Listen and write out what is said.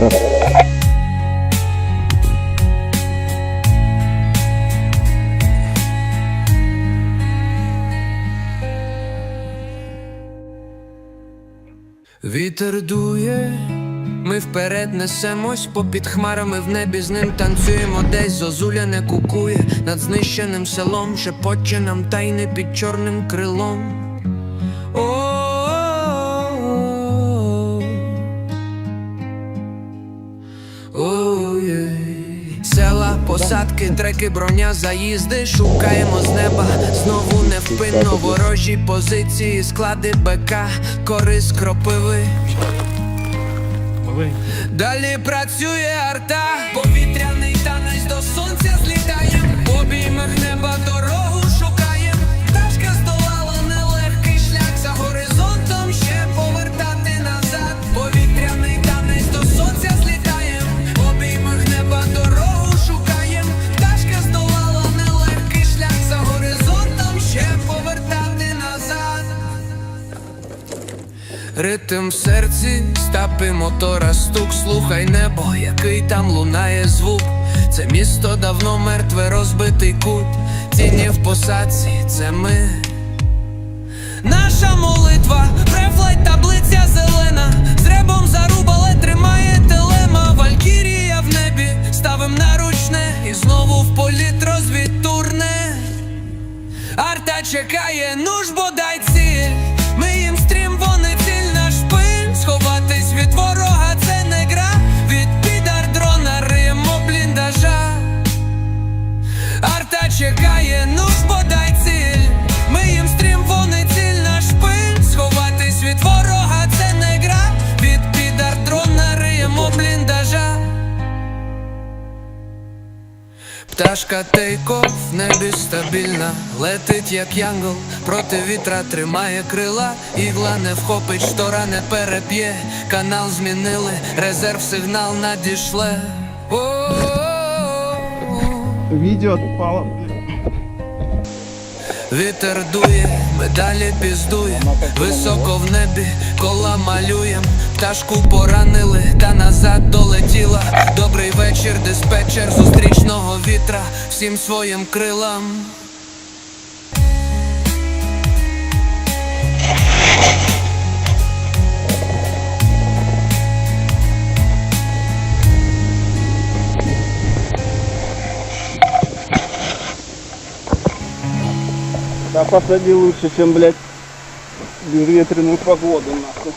Раз. Вітер дує, ми вперед несемось, попід хмарами в небі з ним танцюємо, десь зозуля не кукує над знищеним селом, шепоче нам тайни під чорним крилом. О, посадки, треки, броня, заїзди, шукаємо з неба. Знову невпинно ворожі позиції, склади БК, корис кропиви. Далі працює арта, Ритм в серці, стапи мотора, стук, слухай небо, який там лунає звук. Це місто давно мертве, розбитий кут. Тіні в посадці, це ми. Наша молитва, префлайт, таблиця зелена. З ребом зарубале тримає телема. Валькірія в небі, ставим наручне, і знову в політ розвід турне. Арта чекає, ну ж бодай Пташка тейков в небі стабільна, летить як янгол, проти вітра тримає крила, ігла не вхопить, штора не переп'є, канал змінили, резерв сигнал надішле. О-о-о. Видео отпало. Вітер дує, медалі піздує, високо в небі, кола малюєм, пташку поранили, та назад долетіла. Добрий вечір, диспетчер зустрічного вітра, всім своїм крилам. Да посади лучше, чем, блядь, безветренную погоду, нахуй.